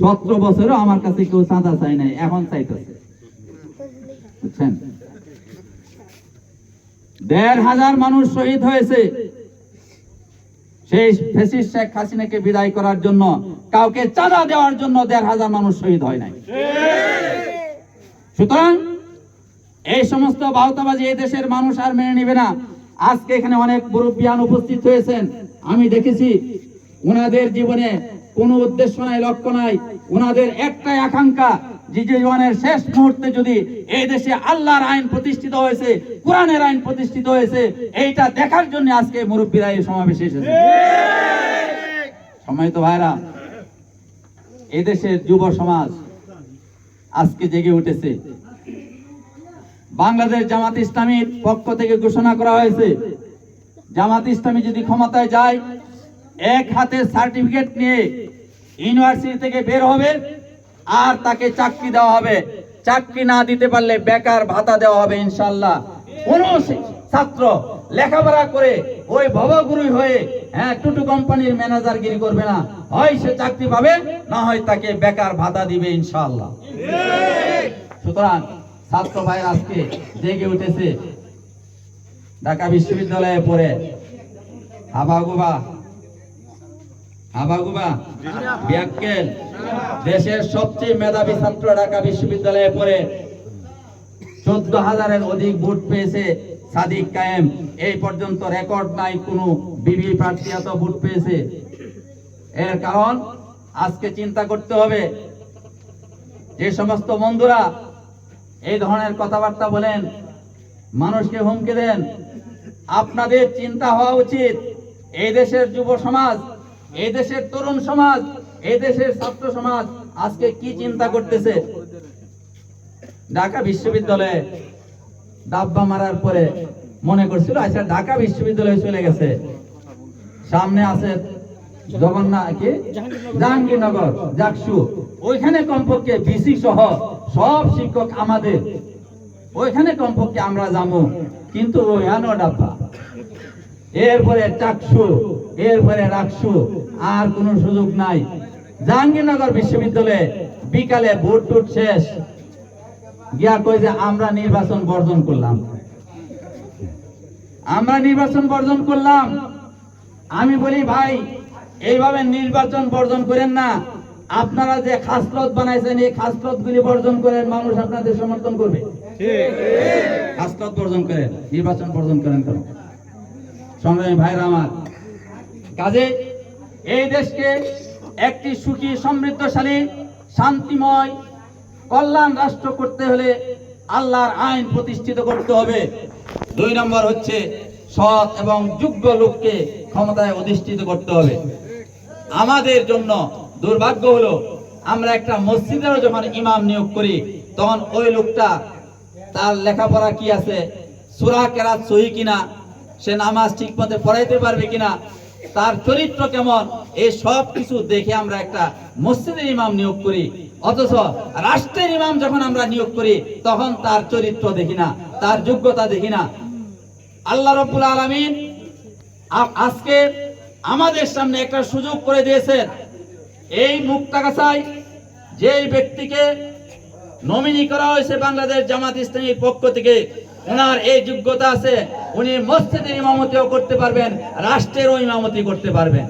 সতেরো বছরও আমার কাছে কেউ চাঁদা চাই নাই, এখন চাইতেছে। বুঝছেন? দেড় হাজার মানুষ শহীদ হয়েছে। সেই ফেসিস শেখ হাসিনাকে বিদায় করার জন্য, কাউকে চাঁদা দেওয়ার জন্য দেড় হাজার মানুষ শহীদ হয় নাই। সুতরাং, এই সমস্ত বাহতাবাজি এই দেশের মানুষ আর মেনে নিবে না। আজকে এখানে অনেক মুরব্বিয়ান উপস্থিত হয়েছেন। আমি দেখেছি ওনাদের জীবনে কোনো উদ্দেশ্য নাই, লক্ষ্য নাই। ওনাদের একটাই আকাঙ্ক্ষা যে শেষ মুহূর্তে যদি এই দেশে আল্লাহর আইন প্রতিষ্ঠিত হয়েছে, কোরআনের আইন প্রতিষ্ঠিত হয়েছে, এইটা দেখার জন্য আজকে মুরব্বীরা এই সমাবেশে এসেছে। সম্মানিত ভাইরা এদেশের যুব সমাজ আজকে জেগে উঠেছে। বাংলাদেশ জামাত ইসলামীর পক্ষ থেকে ঘোষণা করা হয়েছে, জামাত ইসলামী যদি ক্ষমতায় যায় এক হাতে সার্টিফিকেট নিয়ে ইউনিভার্সিটি থেকে বের হবে আর তাকে চাকরি দেওয়া হবে। চাকরি না দিতে পারলে বেকার ভাতা দেওয়া হবে ইনশাল্লাহ কোন ছাত্র লেখাপড়া করে ওই ভবগুরুই হয়ে হ্যাঁ টুটু কোম্পানির ম্যানেজারগিরি করবে না। হয় সে চাকরি পাবে, না হয় তাকে বেকার ভাতা দিবে ইনশাল্লাহ সুতরাং ছাত্র ভাই আজকে জেগে উঠেছে। ঢাকা বিশ্ববিদ্যালয়ে পড়ে। হাবাগুবা হাবাগুবা ব্যাক্কেল দেশের সবচেয়ে মেধাবী ছাত্র ঢাকা বিশ্ববিদ্যালয়ে পড়ে। চোদ্দ হাজারের অধিক ভোট পেয়েছে সাদিক কায়েম। এই পর্যন্ত রেকর্ড নাই, কোনো বিবি প্রার্থী এত ভোট পেয়েছে। এর কারণ, আজকে চিন্তা করতে হবে, যে সমস্ত বন্ধুরা এই ধরনের কথাবার্তা বলেন, মানুষকে হুমকি দেন, আপনাদের চিন্তা হওয়া উচিত। এই দেশের যুব সমাজ এই দেশের তরুণ সমাজ, এই দেশের ছাত্র সমাজ আজকে কি চিন্তা করতেছে? ঢাকা বিশ্ববিদ্যালয়ে ডাব্বা মারার পরে মনে করছিল আচ্ছা ঢাকা বিশ্ববিদ্যালয়ে চলে গেছে। সামনে আছে জগন্নাথ কি? জাহাঙ্গীরনগর, জাকসু। ওইখানে কমপক্ষে বিসি সহ সব শিক্ষক আমাদের। ওইখানে কমপক্ষে আমরা যাব, কিন্তু ওইখানে ডাব্বা। এরপরে চাকসু এরপরে রাকসু আর কোনো সুযোগ নাই। জাহাঙ্গীরনগর বিশ্ববিদ্যালয়ে বিকালে ভোট টুট শেষ। গিয়া কই যে আমরা নির্বাচন বর্জন করলাম। আমরা নির্বাচন বর্জন করলাম। আমি বলি ভাই এইভাবে নির্বাচন বর্জন করেন না। আপনারা যে খাসলত বানাইছেন এই খাসলত গুলি বর্জন করেন মানুষ আপনাদের সমর্থন করবে। খাসলত বর্জন করেন নির্বাচন বর্জন করেন কেন? সংগ্রামী ভাইরা আমার। কাজে এই দেশকে একটি সুখী, সমৃদ্ধশালী, শান্তিময়, কল্যাণ রাষ্ট্র করতে হলে আল্লাহর আইন প্রতিষ্ঠিত করতে হবে। দুই নম্বর হচ্ছে সৎ এবং যোগ্য লোককে ক্ষমতায় অধিষ্ঠিত করতে হবে। আমাদের জন্য দুর্ভাগ্য হলো, আমরা একটা মসজিদেরও যখন ইমাম নিয়োগ করি, তখন ওই লোকটা তার লেখাপড়া কি আছে, সুরা কেরাত সহি কিনা সে নামাজ ঠিক মতো পড়াইতে পারবে কিনা, তার চরিত্র কেমন এই সব কিছু দেখে আমরা একটা মসজিদের ইমাম নিয়োগ করি। অথচ রাষ্ট্রের ইমাম যখন আমরা নিয়োগ করি, তখন তার চরিত্র দেখি না, তার যোগ্যতা দেখি না। আল্লাহ রব্বুল আলমিন আজকে আমাদের সামনে একটা সুযোগ করে দিয়েছেন। এই মুক্তাগাছায় যেই ব্যক্তিকে নমিনি করা হয়েছে বাংলাদেশ জামাত ইসলামীর পক্ষ থেকে ওনার এই যোগ্যতা আছে উনি মসজিদের ইমামতিও করতে পারবেন রাষ্ট্রেরও ইমামতি করতে পারবেন।